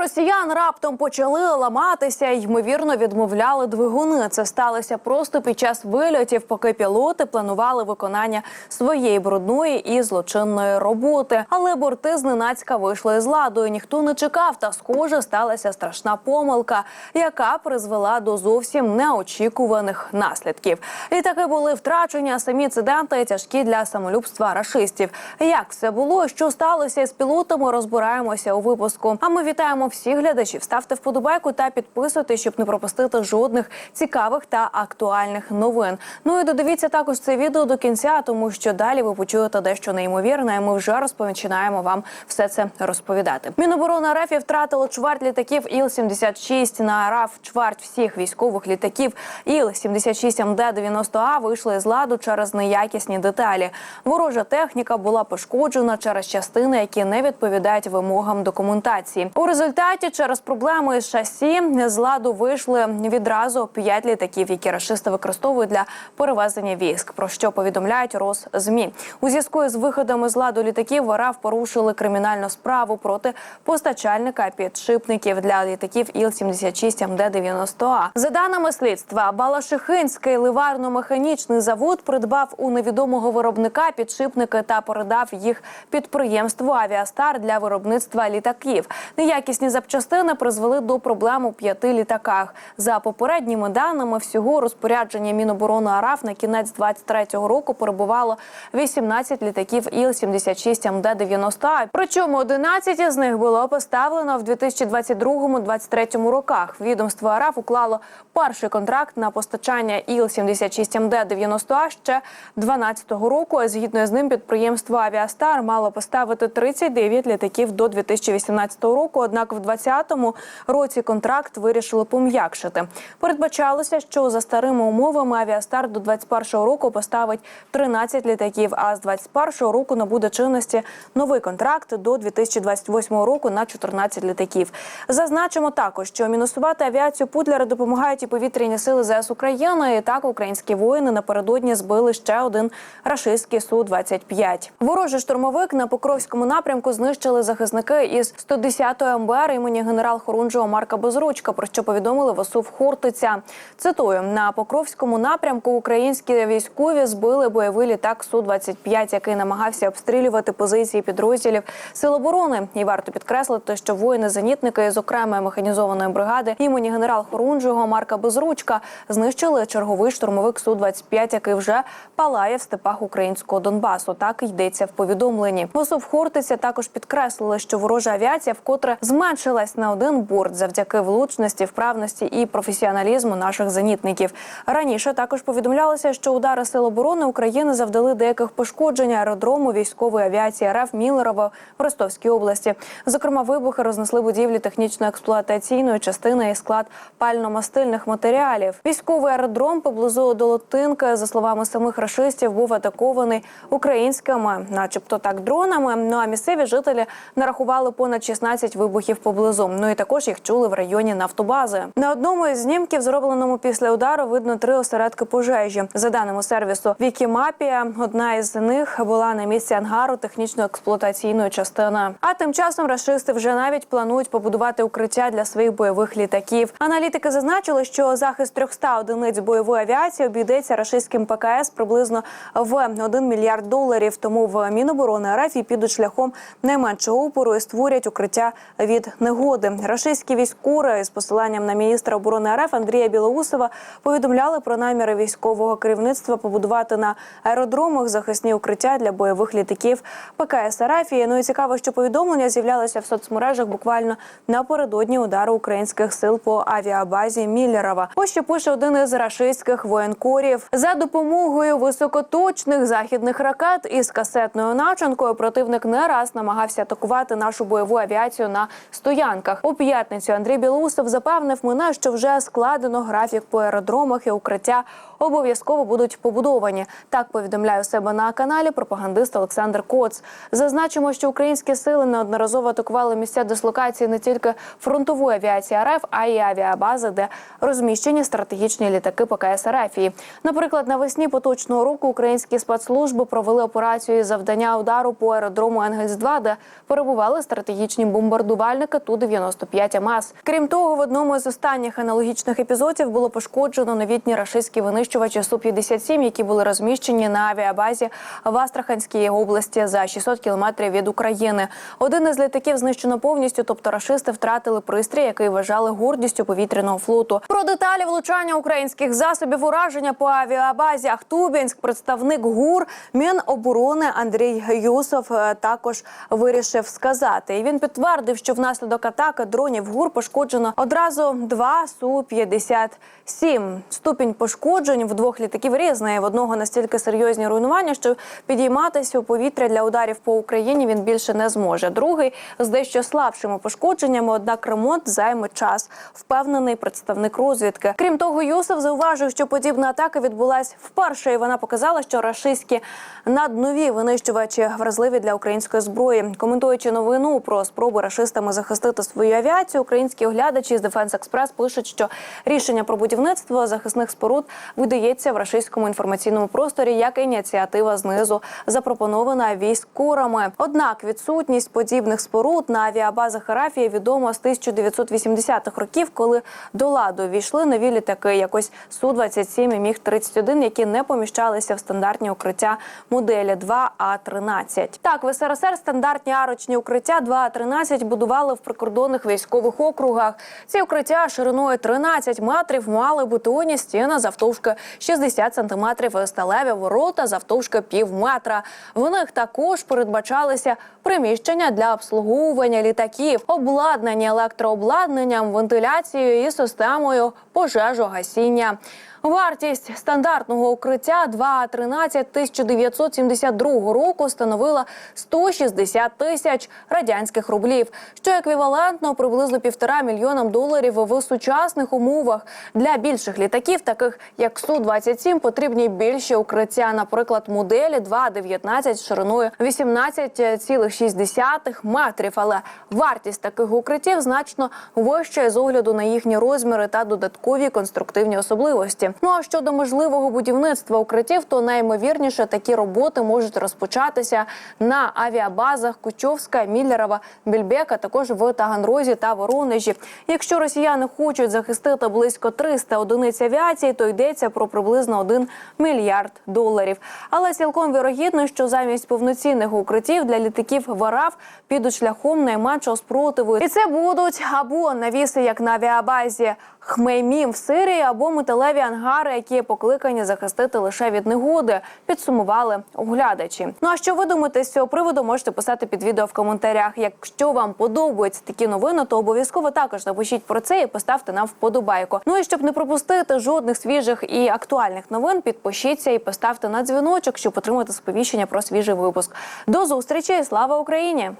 росіян раптом почали ламатися і ймовірно відмовляли двигуни. Це сталося просто під час вильотів, поки пілоти планували виконання своєї брудної і злочинної роботи. Але борти зненацька вийшли з ладу. і Ніхто не чекав. Та схоже сталася страшна помилка, яка призвела до зовсім неочікуваних наслідків. Літаки були втрачені, самі інциденти тяжкі для самолюбства рашистів. Як все було, що сталося з пілотами, розбираємося у випуску. А ми вітаємо всіх глядачів. Ставте вподобайку та підписуйтесь, щоб не пропустити жодних цікавих та актуальних новин. Ну і додивіться також це відео до кінця, тому що далі ви почуєте дещо неймовірне. і Ми вже розпочинаємо вам все це розповідати. Міноборони РФ втратило чверть літаків Іл-76 на РАФ. Чверть всіх військових літаків Іл-76 МД-90А вийшли з ладу через неякісні деталі. Ворожа техніка була пошкоджена через частини, які не відповідають вимогам документації. У результаті через проблеми з шасі з ладу вийшли відразу п'ять літаків, які рашисти використовують для перевезення військ. Про що повідомляють Росзмі. У зв'язку з виходами з ладу літаків РАФ порушили кримінальну справу проти постачальника підшипників для літаків Іл-76 МД-90А. За даними слідства, Балашихинський ливарно-механічний завод придбав у невідомого виробника підшипники та передав їх підприємству Авіастар для виробництва літаків. Неякісні запчастини призвели до проблем у п'яти літаках. За попередніми даними, всього розпорядження Міноборони АРАФ на кінець 23-го року перебувало 18 літаків Іл-76 МД-90А. Причому 11 з них було поставлено в 2022-2023 роках. Відомство АРАФ уклало перший контракт на постачання Іл-76 МД-90А ще 12-го року. Згідно з ним, підприємство Авіастар мало поставити 39 літаків до 2018 року. Однак, в 2020 році контракт вирішили пом'якшити. Передбачалося, що за старими умовами Авіастар до 2021 року поставить 13 літаків. А з 2021 року набуде чинності новий контракт до 2028 року на 14 літаків. Зазначимо також, що мінусувати авіацію Путлера допомагають і повітряні сили ЗС України. І так українські воїни напередодні збили ще один рашистський су 25 Ворожий штурмовик на Покровському напрямку знищили захисники із 110-ї МБР імені генерал Хорунжого Марка Безручка. Про що повідомили ВСУ в Хортиця. Цитую на Покровському напрямку українські військові збили бойовий літак су 25 який намагався обстрілювати позиції підрозділів Сил оборони. І варто підкреслити, що воїни-зенітники з окремої механізованої бригади імені генерал Хорунжого Марка Безручка знищили черговий штурмовик су 25 який вже палає в степах українського Донбасу. Так йдеться в повідомленні. ВСУ в Хортиця також підкреслили, що ворожа авіація вкотре зменшилась на один борт завдяки влучності, вправності і професіоналізму наших зенітників. Раніше також повідомлялося, що удари сил оборони України завдали деяких пошкоджень аеродрому військової авіації РФ Мілерово в Ростовській області. Зокрема, вибухи рознесли будівлі технічно-експлуатаційної частини і склад пально-мастильних матеріалів. Військовий аеродром поблизу Долотинки, за словами самих рашистів, був атакований українськими, начебто так, дронами. Ну а місцеві жителі нарахували понад 16 вибухів поблизу. Ну і також їх чули в районі нафтобази. На одному із знімків, зробленому після удару, видно три осередки пожежі. За даними сервісу Вікімапія, одна із них була на місці ангару технічно-експлуатаційної частини. А тим часом рашисти вже навіть планують побудувати укриття для своїх бойових літаків. Аналітики зазначили, що захист 300 одиниць бойової авіації обійдеться рашистським ПКС приблизно в 1 мільярд доларів. Тому в Міноборони РФ підуть шляхом найменшого опору і створять укриття від негоди. Рашистські військури з посиланням на міністра оборони РФ Андрія Білоусова повідомляли про наміри військового керівництва побудувати на аеродромах захисні укриття для бойових літаків ПКС РФ. І, Ну і цікаво, що повідомлення з'являлися в соцмережах буквально напередодні удару українських сил по авіабазі Міллерова. Ось що пише один із рашистських воєнкорів за допомогою високоточних західних ракет із касетною начинкою. Противник не раз намагався атакувати нашу бойову авіацію на стоянках. У п'ятницю Андрій Білоусов запевнив мене, що вже складено графік по аеродромах і укриття обов'язково будуть побудовані. Так повідомляє у себе на каналі пропагандист Олександр Коц. Зазначимо, що українські сили неодноразово атакували місця дислокації не тільки фронтової авіації РФ, а й авіабази, де розміщені стратегічні літаки ПКС РФ. Наприклад, навесні поточного року українські спецслужби провели операцію завдання удару по аеродрому Енгельс 2 де перебували стратегічні бомбардувальники безпілотники Ту-95 МАС. Крім того, в одному з останніх аналогічних епізодів було пошкоджено новітні рашистські винищувачі Су-57, які були розміщені на авіабазі в Астраханській області за 600 кілометрів від України. Один із літаків знищено повністю, тобто рашисти втратили пристрій, який вважали гордістю повітряного флоту. Про деталі влучання українських засобів ураження по авіабазі Ахтубінськ представник ГУР Міноборони Андрій Юсов е, також вирішив сказати. І він підтвердив, що внаслідок атаки дронів ГУР пошкоджено одразу два су 57 Ступінь пошкоджень в двох літаків різний. В одного настільки серйозні руйнування, що підійматися у повітря для ударів по Україні він більше не зможе. Другий з дещо слабшими пошкодженнями, однак ремонт займе час. Впевнений представник розвідки. Крім того, Юсов зауважив, що подібна атака відбулась вперше, і вона показала, що рашистські наднові винищувачі вразливі для української зброї. Коментуючи новину про спробу рашистами захистити свою авіацію, українські оглядачі з Defense Express пишуть, що рішення про будівництво захисних споруд видається в рашистському інформаційному просторі як ініціатива знизу, запропонована військурами. Однак відсутність подібних споруд на авіабазах Арафії відомо з 1980-х років, коли до ладу війшли нові літаки, якось су 27 і міг 31 які не поміщалися в стандартні укриття моделі 2А13. Так, в СРСР стандартні арочні укриття 2А13 будували в прикордонних військових округах. Ці укриття шириною 13 метрів мали бетонні стіни завтовшки 60 сантиметрів сталеві ворота завтовшки пів метра. В них також передбачалися приміщення для обслуговування літаків, обладнані електрообладнанням, вентиляцією і системою пожежогасіння. Вартість стандартного укриття 2А13 1972 року становила 160 тисяч радянських рублів, що еквівалентно приблизно півтора мільйонам доларів в сучасних умовах. Для більших літаків, таких як Су-27, потрібні більші укриття, наприклад, моделі 2А19 з шириною 18,6 метрів. Але вартість таких укриттів значно вища з огляду на їхні розміри та додаткові конструктивні особливості. Ну а щодо можливого будівництва укриттів, то найімовірніше такі роботи можуть розпочатися на авіабазах Кучовська, Міллерова, Більбека, також в Таганрозі та Воронежі. Якщо росіяни хочуть захистити близько 300 одиниць авіації, то йдеться про приблизно 1 мільярд доларів. Але цілком вірогідно, що замість повноцінних укриттів для літаків в РАФ підуть шляхом найменшого спротиву. І це будуть або навіси, як на авіабазі Хмеймім в Сирії, або металеві ангари, які покликані захистити лише від негоди. Підсумували оглядачі. Ну а що ви думаєте з цього приводу? Можете писати під відео в коментарях. Якщо вам подобаються такі новини, то обов'язково також напишіть про це і поставте нам вподобайку. Ну і щоб не пропустити жодних свіжих і актуальних новин, підпишіться і поставте на дзвіночок, щоб отримати сповіщення про свіжий випуск. До зустрічі! Слава Україні!